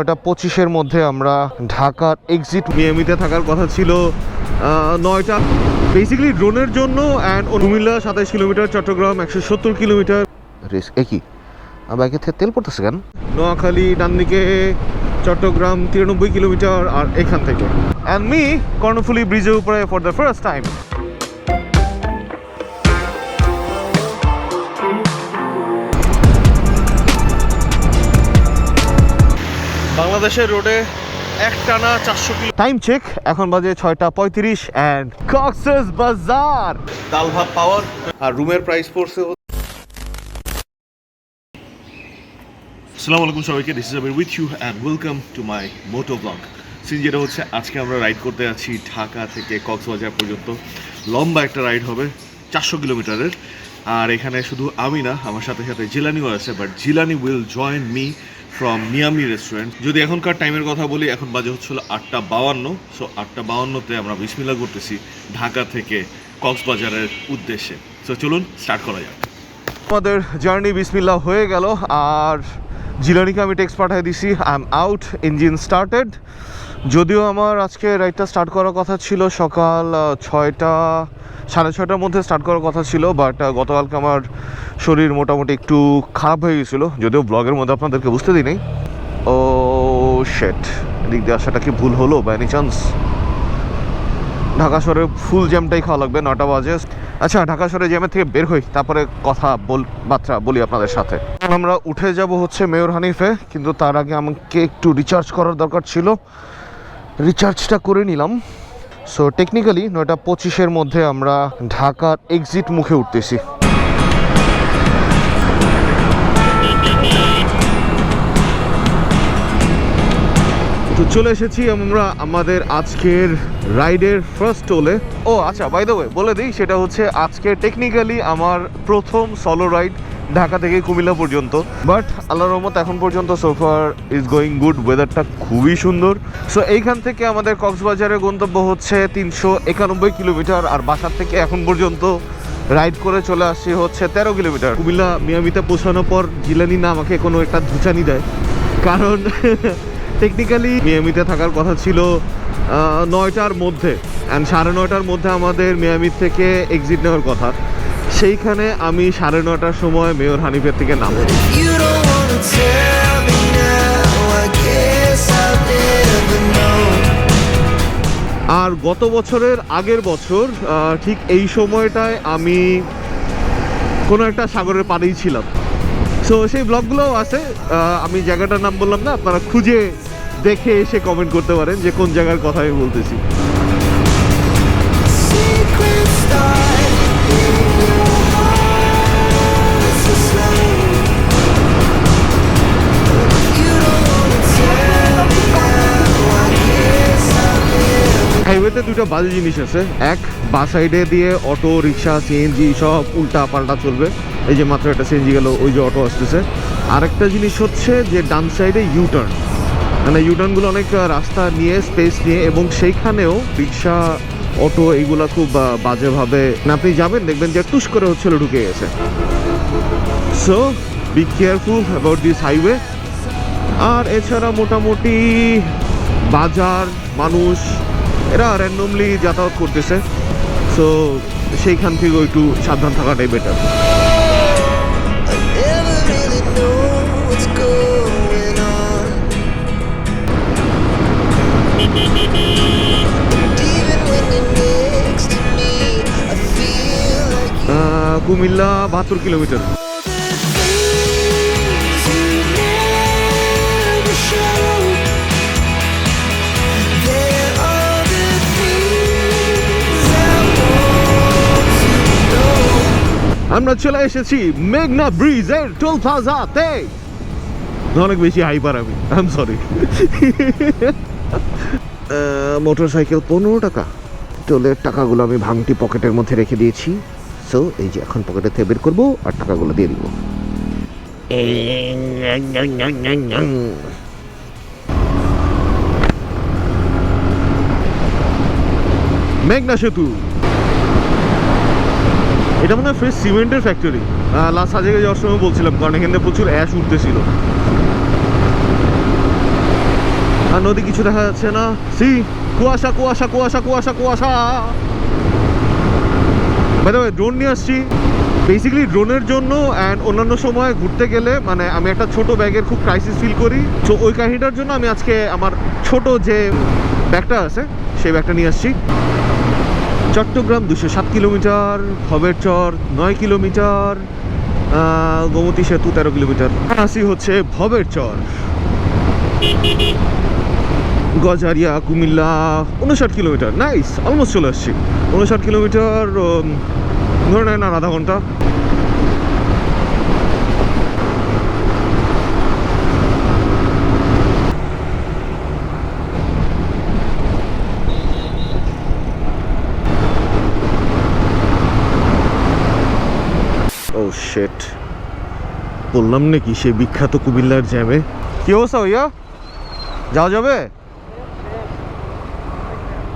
ওটা পঁচিশের মধ্যে আমরা ঢাকার এক্সিট মিয়ামিতে থাকার কথা ছিল নয়টা। বেসিক্যালি ড্রোনের জন্য অ্যান্ড কুমিল্লা সাতাইশ কিলোমিটার, চট্টগ্রাম একশো সত্তর কিলোমিটার। রিস্ক একই বাইকে তেল পড়তেছে কেন? নোয়াখালী ডান দিকে চট্টগ্রাম তিরানব্বই কিলোমিটার আর এখান থেকে। অ্যান্ড মি কর্ণফুলি ব্রিজের উপরে ফর দ্য ফার্স্ট টাইম বাংলাদেশের রোডে এক টানা চারশো কিলো টাইম চেক এখন বাজে ছয়টা পঁয়ত্রিশ অ্যান্ড কক্সেস বাজার ডাল ভাত পাওয়ার আর রুমের প্রাইস পড়ছে আসসালামু আলাইকুম সবাইকে this is Abir with you and welcome to my moto vlog scene যেটা হচ্ছে আজকে আমরা রাইড করতে যাচ্ছি ঢাকা থেকে কক্সবাজার পর্যন্ত। লম্বা একটা রাইড হবে চারশো কিলোমিটারের। আর এখানে শুধু আমি না আমার সাথে সাথে জিলানিও আছে but Jilani will join me from Miami restaurant যদি এখনকার টাইমের কথা বলি, এখন বাজে হচ্ছিল আটটা বাউান্ন। সো আটটা বাউান্নতে আমরা বিসমিল্লা করতেছি ঢাকা থেকে কক্সবাজারের উদ্দেশ্যে। সো চলুন স্টার্ট করা যাক। আমাদের জার্নি বিসমিল্লা হয়ে গেল। আর জিলানিকে আমি টেক্সট পাঠিয়ে দিছি I am out engine started যদিও আমার আজকে রাইডটা স্টার্ট করার কথা ছিল, সকাল ছয়টা, সাড়ে ছয়টার মধ্যে স্টার্ট করার কথা ছিল বাট গতকালকে আমার শরীর মোটামুটি একটু খারাপ হয়ে গেছিল, যদিও ব্লগের মধ্যে আপনাদেরকে বুঝতে দিই নাই ও শেট এদিক দিয়ে আসাটা কি ভুল হলো বাই এনি চান্স ঢাকা শহরে ফুল জ্যামটাই খাওয়া লাগবে, নটা বাজে। আচ্ছা ঢাকা শহরে জ্যামের থেকে বের হই, তারপরে কথা বল, বার্তা বলি আপনাদের সাথে। আমরা উঠে যাব হচ্ছে মেয়র হানিফে, কিন্তু তার আগে আমাকে একটু রিচার্জ করার দরকার ছিল। রিচার্জটা করে নিলাম। সো টেকনিক্যালি নয়টা পঁচিশের মধ্যে আমরা ঢাকার এক্সিট মুখে উঠতেছি। তো চলে এসেছি আমরা আমাদের আজকের রাইডের ফার্স্ট টোলে ও আচ্ছা বাই দ্য ওয়ে বলে দিই, সেটা হচ্ছে আজকে টেকনিক্যালি আমার প্রথম সলো রাইড ঢাকা থেকে কুমিল্লা পর্যন্ত। বাট আল্লাহ রহমত, এখন পর্যন্ত সোফার ইজ গোয়িং গুড ওয়েদারটা খুবই সুন্দর। সো এইখান থেকে আমাদের কক্সবাজারের গন্তব্য হচ্ছে তিনশো একানব্বই কিলোমিটার, আর বাসার থেকে এখন পর্যন্ত রাইড করে চলে আসছি হচ্ছে তেরো কিলোমিটার। কুমিল্লা, মিয়ামিতে পৌঁছানোর পর জিলানি না আমাকে কোনো একটা ধুচানি দেয়। কারণ টেকনিক্যালি মিয়ামিতে থাকার কথা ছিল নয়টার মধ্যে। অ্যান্ড সাড়ে নয়টার মধ্যে আমাদের মিয়ামি থেকে এক্সিট নেওয়ার কথা। সেইখানে আমি সাড়ে নয়টার সময় মেয়র হানিফের থেকে know. আর গত বছরের আগের বছর ঠিক এই সময়টায় আমি কোনো একটা সাগরের পাড়েই ছিলাম। সো সেই ব্লগগুলোও আছে। আমি জায়গাটার নাম বললাম না আপনারা খুঁজে দেখে এসে কমেন্ট করতে পারেন যে কোন জায়গার কথা আমি বলতেছি। হাইওয়েতে দুটো বাজে জিনিস আছে। এক বা সাইডে দিয়ে অটো রিক্সা সিএনজি সব উল্টা পাল্টা চলবে। এই যে মাত্র একটা সিএনজি গেল, ওই যে অটো আসতেছে। আরেকটা জিনিস হচ্ছে যে ডান সাইডে ইউটার্ন মানে ইউটার্নগুলো অনেক রাস্তা নিয়ে স্পেস নিয়ে এবং সেইখানেও রিক্সা অটো এইগুলা খুব বাজেভাবে। মানে আপনি যাবেন, দেখবেন যে টুস করে হচ্ছিল ঢুকে গেছে। So be careful about this highway আর এছাড়া মোটামুটি বাজার, মানুষ, এরা র্যান্ডমলি যাতায়াত করতেছে। সো সেইখান থেকে একটু সাবধান থাকাটাই বেটার want to know. আমরা চলে এসেছি মেঘনা ব্রিজের টোল প্লাজাতে অনেক বেশি হাইপার আমি I am sorry motorcycle পনেরো টাকা। টোলের টাকাগুলো আমি ভাঙটি পকেটের মধ্যে রেখে দিয়েছি। সো এই যে এখন পকেটে থেকে বের করব আর টাকাগুলো দিয়ে দিব। মেঘনা সেতু। এটা মনে হয় ফ্রেশ সিমেন্টের ফ্যাক্টরি লাস্ট সাজেকে যাওয়ার সময় বলছিলাম, কারণ এখানে প্রচুর অ্যাশ উঠতেছিল। আর নদী কিছু দেখা যাচ্ছে না। সি, কুয়াশা কুয়াশা কুয়াশা কুয়াশা কুয়াশা। বাইরে ড্রোন নিয়ে আসছি। বেসিক্যালি ড্রোনের জন্য অ্যান্ড অন্যান্য সময় ঘুরতে গেলে মানে আমি একটা ছোট ব্যাগের খুব ক্রাইসিস ফিল করি। তো ওই কাহিনীটার জন্য আমি আজকে আমার ছোট যে ব্যাগটা আছে, সেই ব্যাগটা নিয়ে আসছি। চট্টগ্রাম দুশো সাত কিলোমিটার ভবের চর নয় কিলোমিটার গোমতী সেতু তেরো কিলোমিটার। আসি হচ্ছে ভবের চর গজারিয়া, কুমিল্লা উনষাট কিলোমিটার নাইস অলমোস্ট চলে আসছি। উনষাট কিলোমিটার ধরে নেন না আধা ঘণ্টা। ও শেট বললাম নাকি সে বিখ্যাত কুমিল্লার জ্যামে। কি অবস্থা ভাইয়া? যাওয়া যাবে?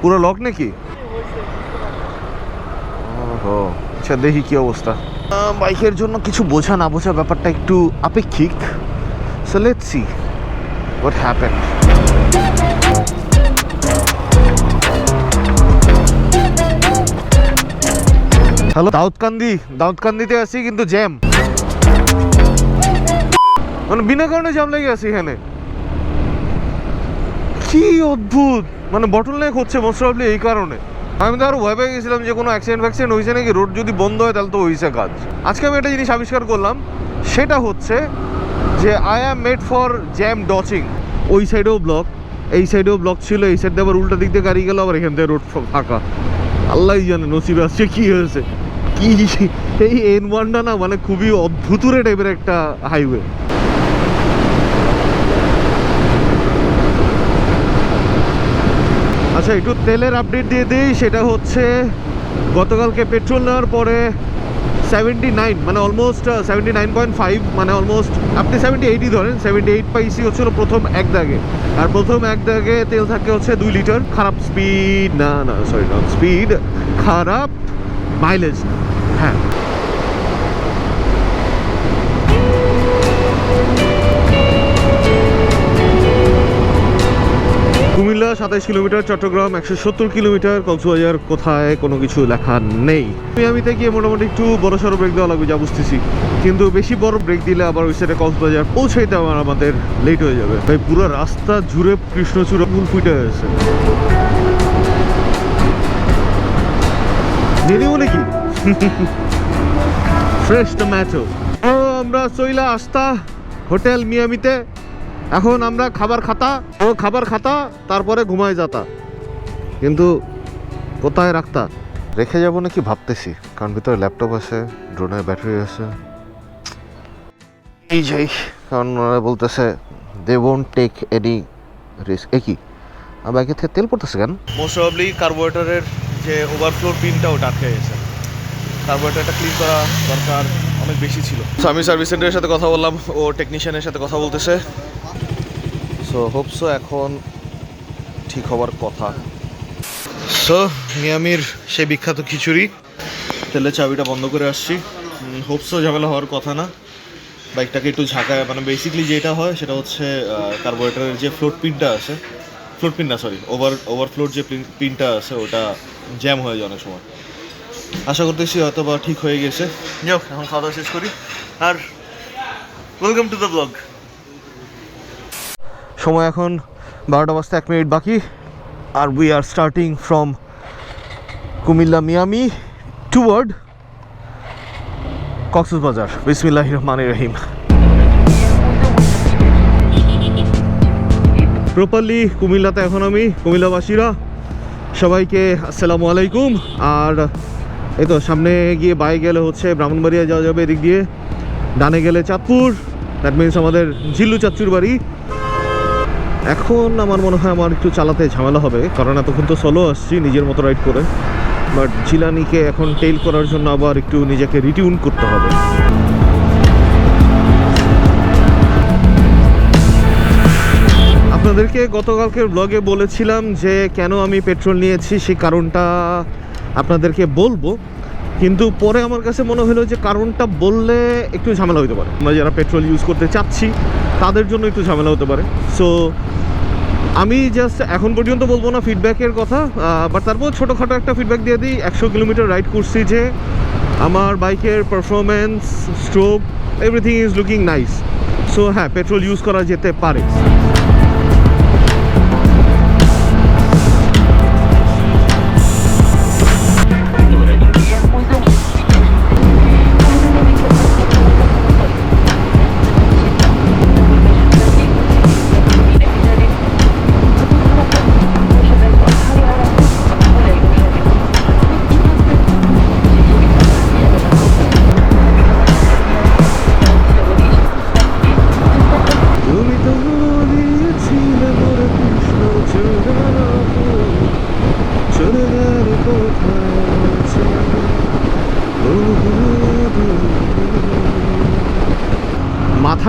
পুরো লক নাকি? ওহো আচ্ছা দেখি কি অবস্থা। বাইকের জন্য কিছু বোঝা না বোঝা ব্যাপারটা একটু আপেক্ষিক। So let's see what happen hello Daudkandi, দাউদকান্দিতে আছি কিন্তু জ্যাম মানে বিনা কারণে জ্যাম লেগে আছে এখানে। কি অদ্ভুত! মানে বটল নেক হচ্ছে মোস্ট প্রবলি এই কারণে। আমি তো আরও ভয় পেয়ে গেছিলাম যে কোনো অ্যাক্সিডেন্ট ফ্যাক্সিডেন্ট হয়েছে নাকি রোড যদি বন্ধ হয় তাহলে তো হয়েছে কাজ। আজকে আমি একটা জিনিস আবিষ্কার করলাম, সেটা হচ্ছে যে I am made for jam ডচিং ওই সাইডেও ব্লক এই সাইডেও ব্লক ছিল, এই সাইডে আবার উল্টা দিক দিয়ে গাড়ি গেল, আবার এখান থেকে রোড ফাঁকা। আল্লাহ জানে নসিবে আসছে কী হয়েছে। কি এই এন ওয়ানটা না মানে খুবই অদ্ভুতুরে টাইপের একটা হাইওয়ে আচ্ছা একটু তেলের আপডেট দিয়ে দিই। সেটা হচ্ছে, গতকালকে পেট্রোল নেওয়ার পরে সেভেন্টি নাইন মানে almost seventy nine point five মানে অলমোস্ট আপনি সেভেন্টি এইটই ধরেন সেভেন্টি এইট পাইসি হচ্ছিল প্রথম এক দাগে। আর প্রথম এক দাগে তেল থাকে হচ্ছে দুই লিটার, খারাপ স্পিড না না সরি না স্পিড খারাপ মাইলেজ হ্যাঁ। কুমিল্লা সাতাইশ কিলোমিটার, চট্টগ্রাম একশো সত্তর কিলোমিটার, কক্সবাজার কোথায় কোনো কিছু লেখা নেই। আমি গিয়ে মোটামুটি একটু বড় সড়ো ব্রেক দেওয়া লাগবে, যা বুঝতেছি। কিন্তু বেশি বড় ব্রেক দিলে আবার ওই সাইডে কক্সবাজার পৌঁছাইতে আমার আমাদের লেট হয়ে যাবে। তাই পুরো রাস্তা জুড়ে কৃষ্ণচূড়া ফুল ফুটে হয়েছে। নাকি? ফ্রেশ আমরা চইলা আস্তা হোটেল মিয়ামিতে এখন আমরা খাবার খাতা ও খাবার খাতা তারপরে ঘুমায় যাতা। কিন্তু কোথায় রাখতা? রেখে যাব নাকি ভাবতেছি কারণ ভিতরে ল্যাপটপ আছে ড্রোনের ব্যাটারি আছে। এই যাই কারণ ওরা বলতেছে they won't take any risk এ কি? আর বাইকের থেকে তেল পড়তেছে কেন? মোস্ট প্রবলি কার্বোরেটরের যে ওভারফ্লো পিনটা ওটা আটকে গেছে। কার্বোরেটরটা ক্লিন করা দরকার অনেক বেশি ছিল। আমি সার্ভিস সেন্টারের সাথে কথা বললাম ও টেকনিশিয়ানের সাথে কথা বলতেছে। সো হোপসো এখন ঠিক হওয়ার কথা। সো মিয়ামির সেই বিখ্যাত খিচুড়ি। তেলের চাবিটা বন্ধ করে আসছি। হোপসো ঝামেলা হওয়ার কথা না। বাইকটাকে একটু ঝাঁকায় মানে বেসিক্যালি যেটা হয়, সেটা হচ্ছে কার্বোরেটরের যে ফ্লোট পিনটা আছে ফ্লোট পিন না সরি ওভার ওভারফ্লোর যে পিনটা আছে, ওটা জ্যাম হয়ে যায় অনেক সময়। আশা করতেছি হয়তো বা ঠিক হয়ে গেছে। যাক এখন খাওয়া দাওয়া শেষ করি। আর ওয়েলকাম টু দ্য ব্লগ সময় এখন বারোটা বাজতে এক মিনিট বাকি। আর we are starting from Cumilla Miami toward Cox's Bazar. বিসমিল্লাহ রহমান রহিম। প্রপারলি কুমিল্লাতে এখন আমি, কুমিল্লাবাসীরা। সবাইকে আসসালামু আলাইকুম। আর এই তো সামনে গিয়ে বাই গেলে হচ্ছে ব্রাহ্মণবাড়িয়া যাওয়া যাবে এদিক দিয়ে। ডানে গেলে চাঁদপুর। দ্যাট মিনস আমাদের ঝিল্লু চাচ্চুর বাড়ি এখন আমার মনে হয় আমার একটু চালাতে ঝামেলা হবে, কারণ এতক্ষণ তো সোলো আসছি, নিজের মতো রাইড করে। বাট জিলানিকে এখন টেইল করার জন্য আবার একটু নিজেকে রিটিউন করতে হবে। আপনাদেরকে গতকালকের ব্লগে বলেছিলাম যে, কেন আমি পেট্রোল নিয়েছি সেই কারণটা আপনাদেরকে বলব। কিন্তু পরে আমার কাছে মনে হলো যে কারণটা বললে একটু ঝামেলা হতে পারে। আমরা যারা পেট্রোল ইউজ করতে চাচ্ছি, তাদের জন্য একটু ঝামেলা হতে পারে। সো আমি জাস্ট এখন পর্যন্ত বলব না ফিডব্যাকের কথা বাট তারপর ছোটোখাটো একটা ফিডব্যাক দিয়ে দিই। একশো কিলোমিটার রাইড করছি যে আমার বাইকের performance stroke everything is looking nice so হ্যাঁ পেট্রোল ইউজ করা যেতে পারে।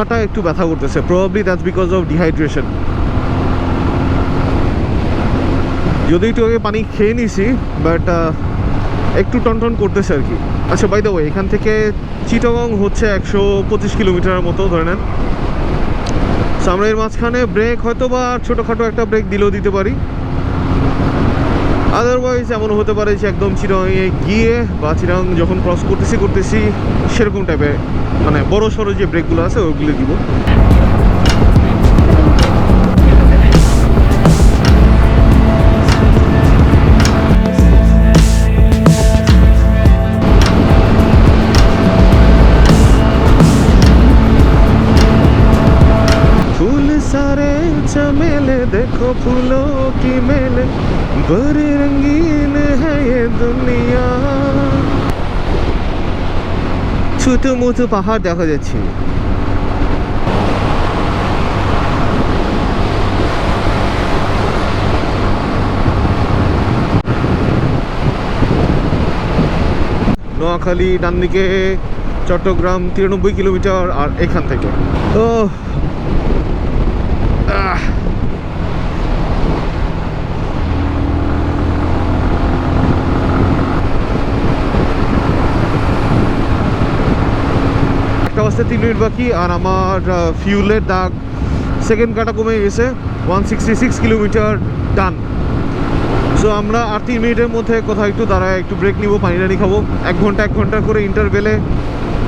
মাথাটা একটু ব্যথা করতেছে। Probably that's because of dehydration যদি একটু আগে পানি খেয়ে নিছি বাট একটু টনটন করতেছে আর কি। আচ্ছা বাই দ্য ওয়ে এখান থেকে চিটাগং হচ্ছে একশো পঁচিশ কিলোমিটারের মতো, ধরে নেন। এর মাঝখানে ব্রেক হয়তো বা ছোটোখাটো একটা ব্রেক দিলেও দিতে পারি। আদারওয়াইজ এমন হতে পারে যে একদম চিরঙে গিয়ে বা চিরং যখন ক্রস করতেছি করতেছি সেরকম টাইপের মানে বড় সড়ো যে ব্রেকগুলো আছে ওইগুলো দিব फूल सारे चमेले देखो फूलों की मेले बड़ी ছোট উঁচু পাহাড় দেখা যাচ্ছে। নোয়াখালী ডান দিকে চট্টগ্রাম তিরানব্বই কিলোমিটার আর এখান থেকে। ও বাজতে তিন মিনিট বাকি, আর আমার ফিউলের দাগ সেকেন্ড কাটা কমে গেছে one sixty six kilometer done so আমরা আর তিন মিনিটের মধ্যে কোথাও একটু দাঁড়ায়, একটু ব্রেক নিব পানি টানি খাব। এক ঘণ্টা এক ঘণ্টা করে ইন্টারভেলে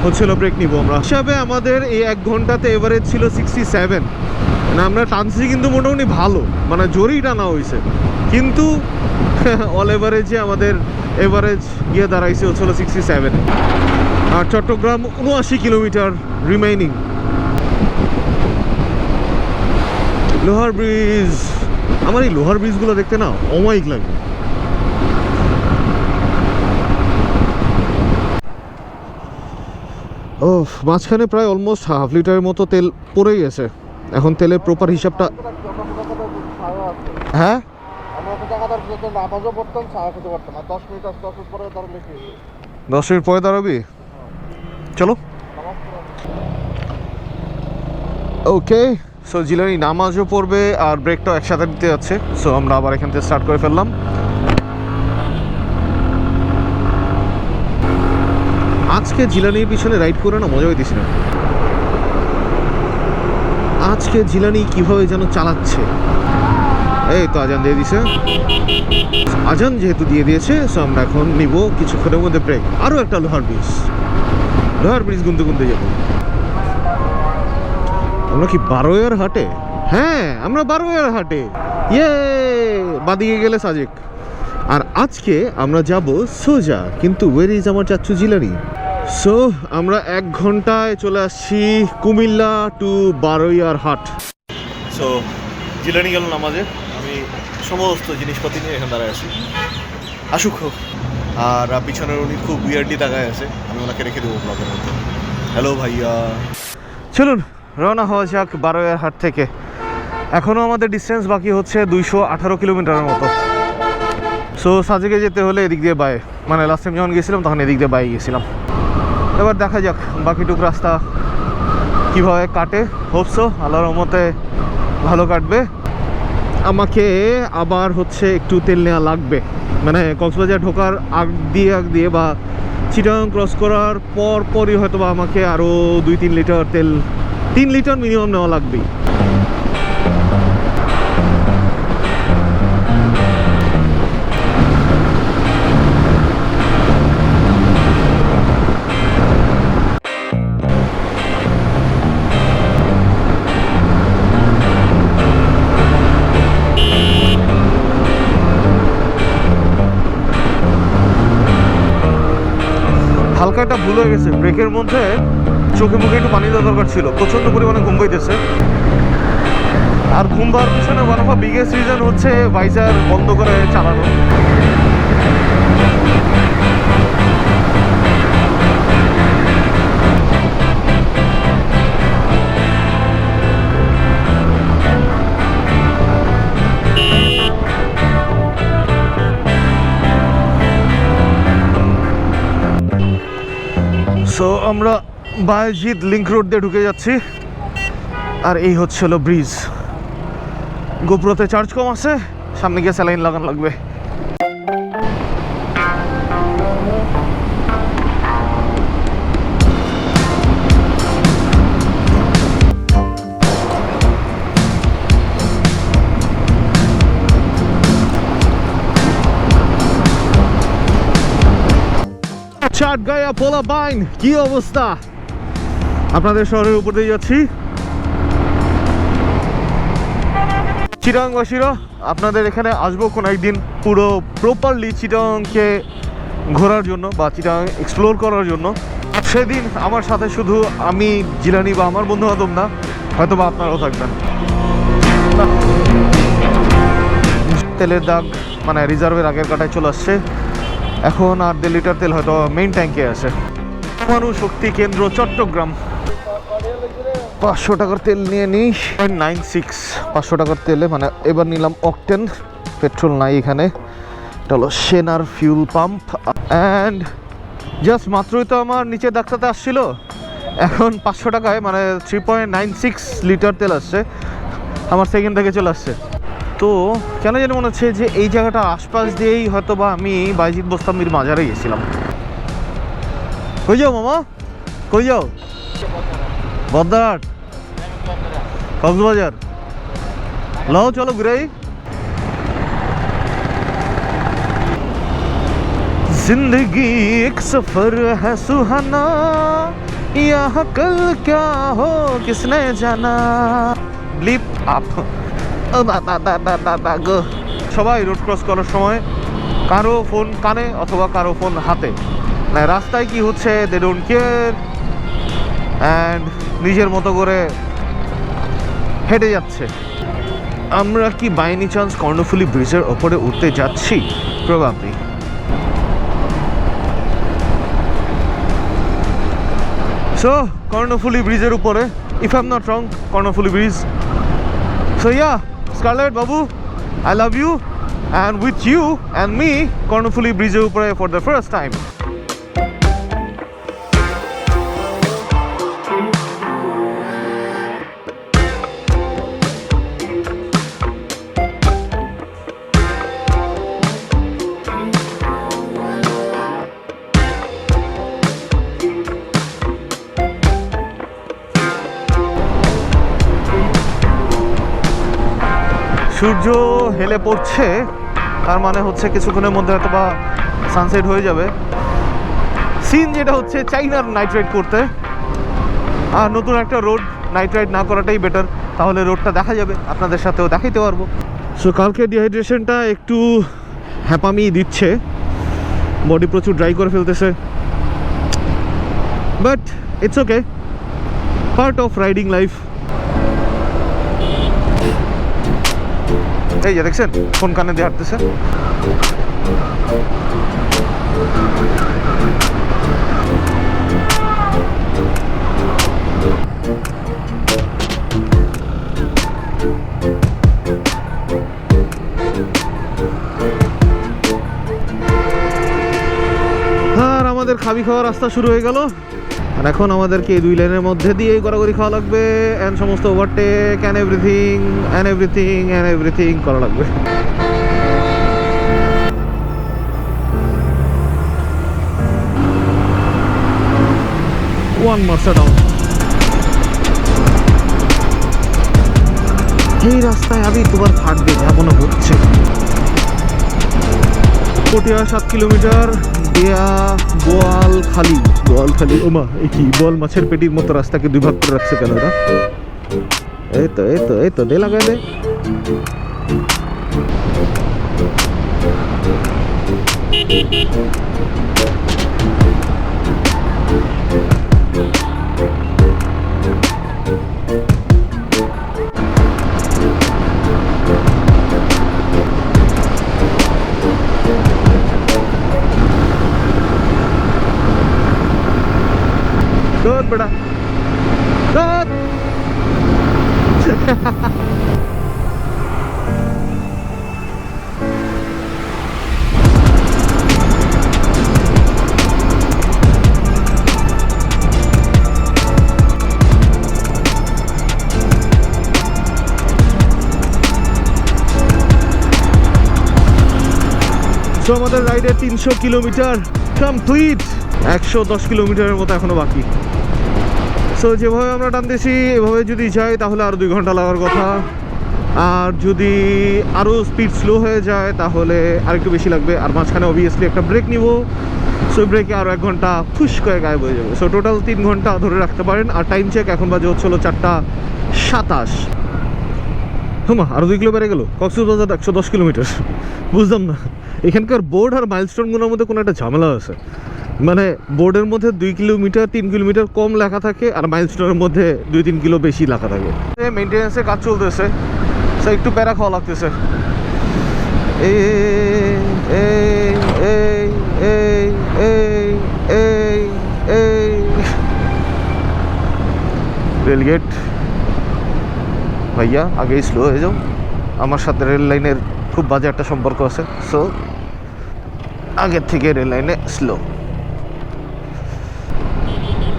হচ্ছিল ব্রেক নিব আমরা। হিসাবে আমাদের এই এক ঘন্টাতে এভারেজ ছিল সিক্সটি সেভেন মানে আমরা টানছি কিন্তু মোটামুটি ভালো। মানে জোরেই টানা হয়েছে কিন্তু অল এভারেজে আমাদের এভারেজ গিয়ে দাঁড়াইছে হচ্ছিল সিক্সটি সেভেন আর চট্টগ্রাম উনআশি কিলোমিটার রিমাইনিং লোহার ব্রিজ আমার এই লোহার ব্রিজগুলো দেখতে না অমায়িক লাগে। ও মাঝখানে প্রায় অলমোস্ট হাফ লিটারের মতো তেল পড়েই গেছে। এখন তেলের প্রপার হিসাবটা হ্যাঁ? নামাজও পড়তাম, চা খেতে পারতাম দশ মিনিট আসতে মিনিট পরে ধরলে কি দশ মিনিট পরে দাঁড়াবি? চলো। ওকে সো জিলানি নামাজও পড়বে আর ব্রেকটাও একসাথে দিতে যাচ্ছে। সো আমরা আবার এখান থেকে স্টার্ট করে ফেললাম। আজকে জিলানির পিছনে রাইড করে না মজা হইতেছি না। আজকে জিলানি কীভাবে যেন চালাচ্ছে? এই তো আজান দিয়ে দিছে। আজান যেহেতু দিয়ে দিয়েছে সো আমরা এখন নিব কিছুক্ষণের মধ্যে ব্রেক আরও একটা লোহার ব্রিজ লোহার ব্রিজ গুনতে গুনতে যাব। আমরা কি বারোয়ার হাটে? হ্যাঁ আমরা বারোয়ার হাটে। ইয়ে বাদিকে গেলে সাজেক। আর আজকে আমরা যাব সোজা, কিন্তু ওয়ের ইজ আমার চাচ্ছু জিলানি? সো আমরা এক ঘন্টায় চলে আসছি কুমিল্লা টু বারোয়ার হাট। সো জিলানি গেল নামাজে। সমস্ত জিনিসপাতি নিয়ে এখানে দাঁড়ায় আছি। আসুক হোক। আর পিছনের উনি খুব উইয়ার্ডলি তাকায় আছে। আমি ওনাকে রেখে দেবো ব্লগের মধ্যে। হ্যালো ভাইয়া। চলুন, রওনা হওয়া যাক বারোয়ার হাট থেকে। এখনও আমাদের ডিস্টেন্স বাকি হচ্ছে দুইশো আঠারো কিলোমিটারের মতো। সো সাজেকে যেতে হলে এদিক দিয়ে বাই। মানে লাস্ট টাইম যখন গেছিলাম, তখন এদিক দিয়ে বাই গেছিলাম। এবার দেখা যাক বাকিটুক রাস্তা কীভাবে কাটে। হোপসো আল্লাহর রহমতে ভালো কাটবে। আমাকে আবার হচ্ছে একটু তেল নেওয়া লাগবে। মানে কক্সবাজার ঢোকার আগ দিয়ে আগ দিয়ে বা চিটাং ক্রস করার পর পরই হয়তো আমাকে আরও দুই তিন লিটার তেল, তিন লিটার মিনিমাম নেওয়া লাগবেই। একটা ভুল হয়ে গেছে। ব্রেকের মধ্যে চোখে মুখে একটু পানি দেওয়া দরকার ছিল। প্রচণ্ড পরিমাণে ঘুম পাইতেছে। আর ঘুম পাওয়ার পিছনে ওয়ান অফ বিগেস্ট রিজন হচ্ছে ভাইজার বন্ধ করে চালানো। আমরা বায়জিৎ লিঙ্ক রোড দিয়ে ঢুকে যাচ্ছি। আর এই হচ্ছে হলো ব্রিজ গোপ্রোতে চার্জ কম আছে, সামনে গিয়ে স্যালাইন লাগানো লাগবে। চাট গায়া পোলা বাইন, কি অবস্থা? আপনাদের শহরের উপর দিয়ে যাচ্ছি। চিটাংবাসীরা আপনাদের এখানে আসব কোনো একদিন পুরো প্রপারলি চিটাংকে ঘোরার জন্য বা চিটাং এক্সপ্লোর করার জন্য। সেদিন আমার সাথে শুধু আমি, জিলানি বা আমার বন্ধু বান্ধব না হয়তো বা আপনারাও থাকবেন। তেলের দাগ মানে রিজার্ভের আগের কাটায় চলে আসছে। এখন আর দেড় লিটার তেল হয়তো মেইন ট্যাঙ্কে আছে। পরমাণু শক্তি কেন্দ্র চট্টগ্রাম। পাঁচশো টাকার তেল নিয়ে নিই পয়েন্ট নাইন সিক্স। পাঁচশো টাকার তেলে মানে এবার নিলাম অকটেন পেট্রোল নাই এখানে। এটা হলো সেনার ফিউল পাম্প অ্যান্ড জাস্ট মাত্রই তো আমার নিচে ডাক্তারতে আসছিল। এখন পাঁচশো টাকায় মানে three point nine six litre তেল আসছে। আমার সেকেন্ড থেকে চলে আসছে। তো কেন জানি মনে হচ্ছে যে এই জায়গাটা আশপাশ দিয়েই হয়তো বা আমি বাইজিৎ বোস্তামির মাজারে গেছিলাম কই যাও মামা কই যাও বদ্দারহাট কক্সবাজার লাও চলো ঘুরাই जिंदगी एक सफर है सुहाना यहाँ कल क्या हो किसने जाना ব্লিপ আপ ও গো। সবাই রোড ক্রস করার সময় কারও ফোন কানে অথবা কারও ফোন হাতে। না, রাস্তায় কি হচ্ছে দে ডোন্ট কেয়ার অ্যান্ড নিজের মতো করে হেঁটে যাচ্ছে। আমরা কি বাইনি চান্স কর্ণফুলি ব্রিজের ওপরে উঠতে যাচ্ছি? প্রবাবলি সো কর্ণফুলি ব্রিজের উপরে if I'm not wrong Karnaphuli bridge. So yeah Scarlet Babu I love you and with you and me Karnaphuli ব্রিজের উপরে ফর দ্য ফার্স্ট টাইম সূর্য হেলে পড়ছে, তার মানে হচ্ছে কিছুক্ষণের মধ্যে হয়তো বা সানসেট হয়ে যাবে। সিন যেটা হচ্ছে চাইনার নাইট রাইড করতে। আর নতুন একটা রোড নাইট রাইড না করাটাই বেটার তাহলে রোডটা দেখা যাবে, আপনাদের সাথেও দেখাইতে পারব। সো কালকে ডিহাইড্রেশনটা একটু হ্যাপামি দিচ্ছে বডি প্রচুর ড্রাই করে ফেলতেছে। But it's okay part of riding life এই যে দেখছেন ফোন কানে দিয়ে হাঁটতেছে? আর আমাদের খাবি খাওয়ার রাস্তা শুরু হয়ে গেল। আর এখন আমাদেরকে এই দুই লাইনের মধ্যে দিয়ে গড়াগড়ি খাওয়া লাগবে। অ্যান্ড সমস্ত overtake and everything and everything and everything করা লাগবে। ওয়ান মার্সা ডাউন এই রাস্তায় আমি তোমার ফাটবে যাব না, হচ্ছে। পটিয়া সাত কিলোমিটার দেয়া বোয়াল খালি। বোয়াল খালি? ওমা এই কি বল মাছের পেটির মতো রাস্তাকে দুই ভাগ করে রাখছে কেন এটা এই তো এই তো এই তো দে লাগাই দে। বেটা সো আমাদের রাইডে তিনশো কিলোমিটার। কমপ্লিট একশো দশ কিলোমিটারের মতো এখনও বাকি। সো যেভাবে আমরা টানতেছি, এভাবে যদি যাই তাহলে আরও দুই ঘণ্টা লাগার কথা। আর যদি আরও স্পিড স্লো হয়ে যায় তাহলে আরেকটু বেশি লাগবে। আর মাঝখানে অবভিয়াসলি একটা ব্রেক নিব। সো ব্রেকে আরও এক ঘণ্টা ফুস করে গায়েব হয়ে যাবে। সো টোটাল তিন ঘণ্টা ধরে রাখতে পারেন। আর টাইম চেক এখন বাজে হচ্ছে হলো চারটা সাতাশ। হুমা আরও দুই কিলো বেড়ে গেলো। কক্সবাজার একশো দশ কিলোমিটার। বুঝলাম না। এখানকার বোর্ড আর মাইলস্টোনগুলোর মধ্যে কোনো একটা ঝামেলা আছে। মানে বোর্ডের মধ্যে দুই কিলোমিটার, তিন কিলোমিটার কম লেখা থাকে আর মাইলস্টোনের মধ্যে দুই, তিন কিলো বেশি লেখা থাকে। মেনটেন্যান্সের কাজ চলতেছে। সো একটু প্যারা খাওয়া লাগতেছে। এই রেলগেট ভাইয়া আগেই স্লো হয়ে যাও। আমার সাথে রেল লাইনের খুব বাজে একটা সম্পর্ক আছে সো আগের থেকে রেল লাইনে স্লো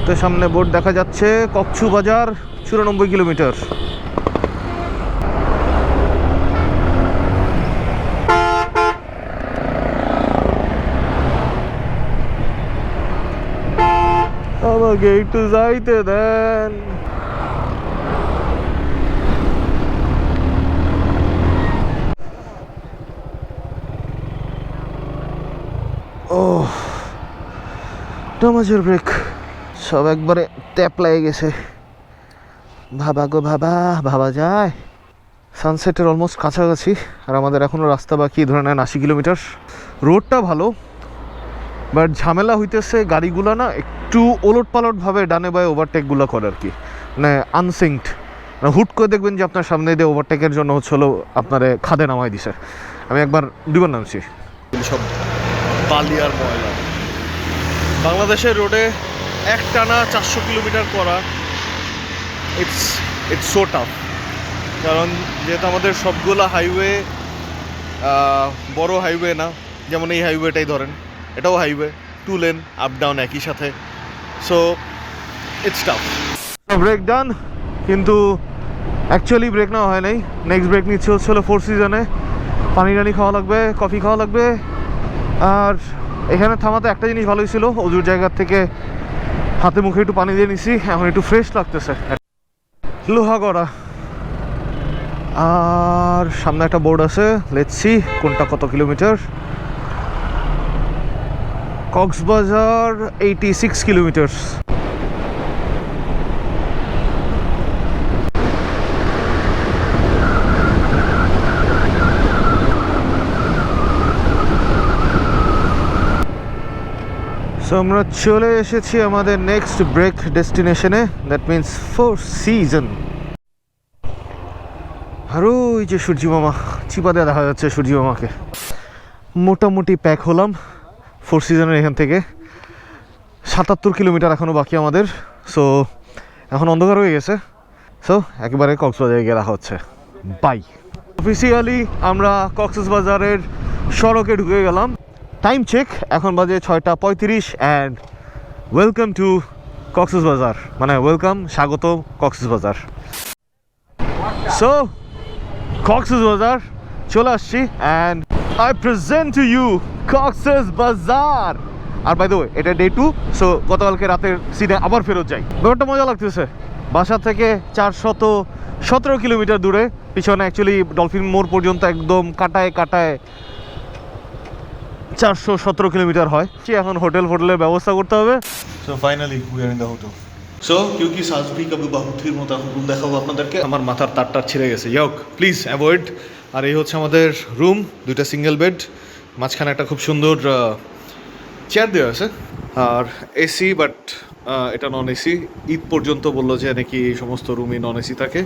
তো সামনে বোর্ড দেখা যাচ্ছে কচ্ছু বাজার, চুরানব্বই কিলোমিটার। আমাকে একটু যাইতে দেন। ও নামাজের ব্রেক সব একবারে ট্যাপ লেগে গেছে। ভাবা গো ভাবা ভাবা যায়। সানসেটের অলমোস্ট কাছাকাছি, আর আমাদের এখনও রাস্তা বাকি ধরে নেন আশি কিলোমিটার। রোডটা ভালো, বাট ঝামেলা হইতেছে গাড়িগুলো না একটু ওলট পালটভাবে ডানে বায়ে ওভারটেকগুলো করে আর কি মানে আনসিঙ্কড মানে হুট করে দেখবেন যে আপনার সামনে দিয়ে ওভারটেকের জন্য হচ্ছে হলো আপনারে খাদে নামাই দিছে। আমি একবার দুবার নামছি। সব বালি আর ময়লা। বাংলাদেশের রোডে এক টানা চারশো কিলোমিটার করা ইটস ইটস সো টাফ কারণ যেহেতু আমাদের সবগুলো হাইওয়ে বড় হাইওয়ে না, যেমন এই হাইওয়েটাই ধরেন, এটাও highway two lane up down একই সাথে। So it's tough break done কিন্তু অ্যাকচুয়ালি ব্রেক নেওয়া হয় নাই। নেক্সট ব্রেক নিচ্ছে হচ্ছে হলো ফোর সিজনে পানি টানি খাওয়া লাগবে কফি খাওয়া লাগবে। আর এখানে থামাতে একটা জিনিস ভালোই ছিল, অজুর জায়গার থেকে হাতে মুখে একটু পানি দিয়ে নিছি, এখন একটু ফ্রেশ লাগতেছে। লোহা গড়া। আর সামনে একটা বোর্ড আছে লেটসি কোনটা কত kilometer Cox's Bazar eighty six kilometer so আমরা চলে এসেছি আমাদের নেক্সট ব্রেক ডেস্টিনেশনে দ্যাট মিন্স ফোর সিজন আর ওই যে সূর্যি মামা দেওয়া দেখা যাচ্ছে সূর্যি মামাকে। মোটামুটি প্যাক হলাম ফোর সিজনের এখান থেকে। সাতাত্তর কিলোমিটার এখনও বাকি আমাদের। সো এখন অন্ধকার হয়ে গেছে। সো একেবারে কক্সবাজারে গিয়ে দেখা হচ্ছে। বাই অফিসিয়ালি আমরা কক্সবাজারের সড়কে ঢুকে গেলাম। টাইম চেক এখন বাজে ছয়টা পঁয়ত্রিশ অ্যান্ড ওয়েলকাম টু কক্সেস বাজার মানে ওয়েলকাম স্বাগত কক্সেস বাজার সো কক্সেস বাজার চলে আসছি and I present to you Cox's Bazar R by এটা ডে টু সো গতকালকে রাতের সিনে আবার ফেরত যাই। ব্যাপারটা মজা লাগতেছে। বাসা থেকে চারশত সতেরো কিলোমিটার দূরে, পিছনে অ্যাকচুয়ালি ডলফিন মোড় পর্যন্ত একদম কাটায় কাটায় চারশো সতেরো কিলোমিটার হয়। এখন হোটেল ফোটেলের ব্যবস্থা করতে হবে। So finally we are in the hotel so কেউ কি সাজবি কবি বাহুতির মতো রুম দেখাবো আপনাদেরকে? আমার মাথার তারটা ছিঁড়ে গেছে। ইয়ক প্লিজ অ্যাভয়েড আর এই হচ্ছে আমাদের রুম দুইটা সিঙ্গেল বেড মাঝখানে একটা খুব সুন্দর চেয়ার দেওয়া আছে। আর এসি বাট এটা নন এসি ঈদ পর্যন্ত বলল যে নাকি এই সমস্ত রুমই নন এসি থাকে।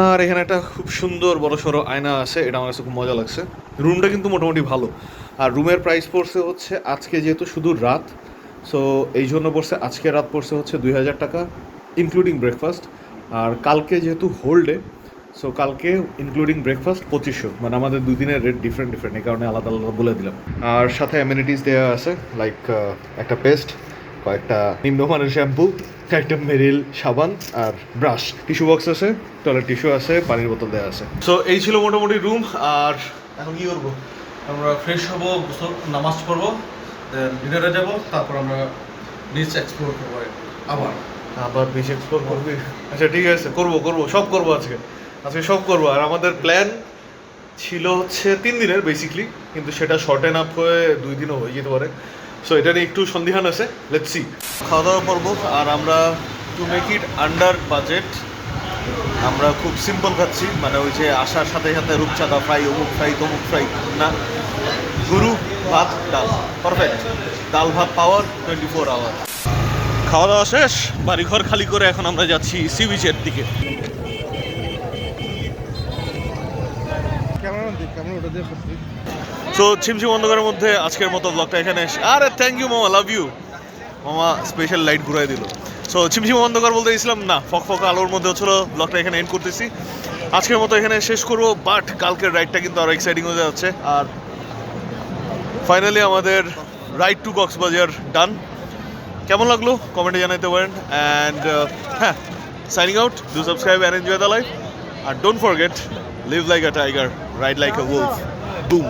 আর এখানে একটা খুব সুন্দর বড় সড়ো আয়না আছে, এটা আমার কাছে খুব মজা লাগছে। রুমটা কিন্তু মোটামুটি ভালো। আর রুমের প্রাইস পড়ছে হচ্ছে আজকে যেহেতু শুধু রাত সো এই জন্য পড়ছে, আজকে রাত পড়ছে হচ্ছে দুই হাজার টাকা ইনক্লুডিং ব্রেকফাস্ট আর কালকে যেহেতু হোল্ডে সো কালকে ইনক্লুডিং ব্রেকফাস্ট পঁচিশশো। মানে আমাদের দুই দিনের রেট ডিফারেন্ট ডিফারেন্ট এই কারণে আলাদা আলাদা বলে দিলাম। আর সাথে অ্যামিনিটিস দেওয়া আছে লাইক একটা পেস্ট কয়েকটা নিম্নমানের শ্যাম্পু একটা মেরিল সাবান আর ব্রাশ। টিস্যু বক্স আছে টয়লেট টিস্যু আছে পানির বোতল দেওয়া আছে। সো এই ছিল মোটামুটি রুম আর এখন কি করব? আমরা ফ্রেশ হব গোসল নামাজ পড়ব ডিনারে যাব তারপর আমরা বিচ এক্সপ্লোর করব আবার। আবার বিচ এক্সপ্লোর করবি? আচ্ছা ঠিক আছে করব করব সব করব আজকে। আজকে সব করব আর আমাদের প্ল্যান ছিল হচ্ছে তিন দিনের বেসিকলি কিন্তু সেটা শর্ট শর্টেন আপ হয়ে দুই দিনও হয়ে যেতে পারে। সো এটা নিয়ে একটু সন্দিহান আছে। লেটস সি খাওয়া দাওয়া করব আর আমরা to make it under budget আমরা খুব সিম্পল খাচ্ছি মানে ওই যে আসার সাথে সাথে রূপচাঁদা ফ্রাই অমুক ফ্রাই তমুক ফ্রাই না। গুরু ভাত ডাল। পারফেক্ট ডাল ভাত পাওয়ার টোয়েন্টি ফোর আওয়ার খাওয়া দাওয়া শেষ বাড়িঘর খালি করে এখন আমরা যাচ্ছি সি বিচের দিকে। ক্যামেরা দিক ক্যামেরা ওটা দিয়ে সো ছিমছিম অন্ধকারের মধ্যে আজকের মতো ব্লগটা এখানে আরে থ্যাংক ইউ মামা লাভ ইউ মামা স্পেশাল লাইট ঘুরাই দিল। সো ছিমছিম অন্ধকার বলতে গেছিলাম, না, ফক ফক আলোর মধ্যে হচ্ছিল ব্লগটা এখানে এন্ড করতেছি। আজকের মতো এখানে শেষ করব বাট কালকের রাইডটা কিন্তু আরও এক্সাইটিং হয়ে যাচ্ছে। আর ফাইনালি আমাদের রাইড টু কক্সবাজার ডান কেমন লাগল? কমেন্টে জানাতে পারেন। অ্যান্ড হ্যাঁ signing out do subscribe and enjoy the life R don't forget live like a tiger ride like a wolf boom